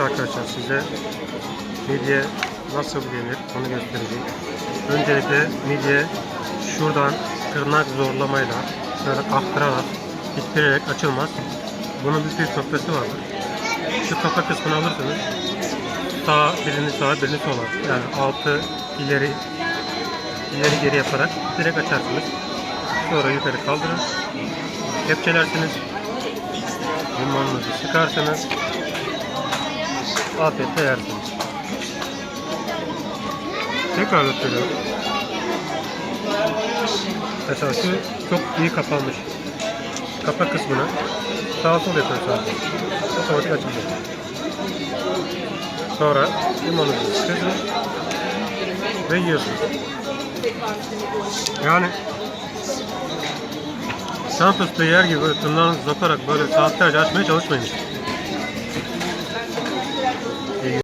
Arkadaşlar size midye nasıl yenir onu göstereceğim. Öncelikle midye şuradan tırnak zorlamayla şöyle kahtırarak ittirerek açılmaz. Bunun bir püf noktası vardır. Şu kafa kısmını alırsınız. Sağ birini sağa birini sola. Yani altı ileri ileri geri yaparak direkt açarsınız. Sonra yukarı kaldırın. Kepçelersiniz. Limonunu sıkarsınız. Afiyetle yersiniz. Tekrar gösteriyorum. Mesela şu çok iyi kapanmış. Kapa kısmını sağa sol yapıyoruz sadece. Otomatik açılacak. Sonra limonunuzu sıkıyorsunuz ve yiyorsunuz. Yani Şan fıstığı yer gibi tırnağınızı sokarak böyle saatlerce açmaya çalışmayın. for you.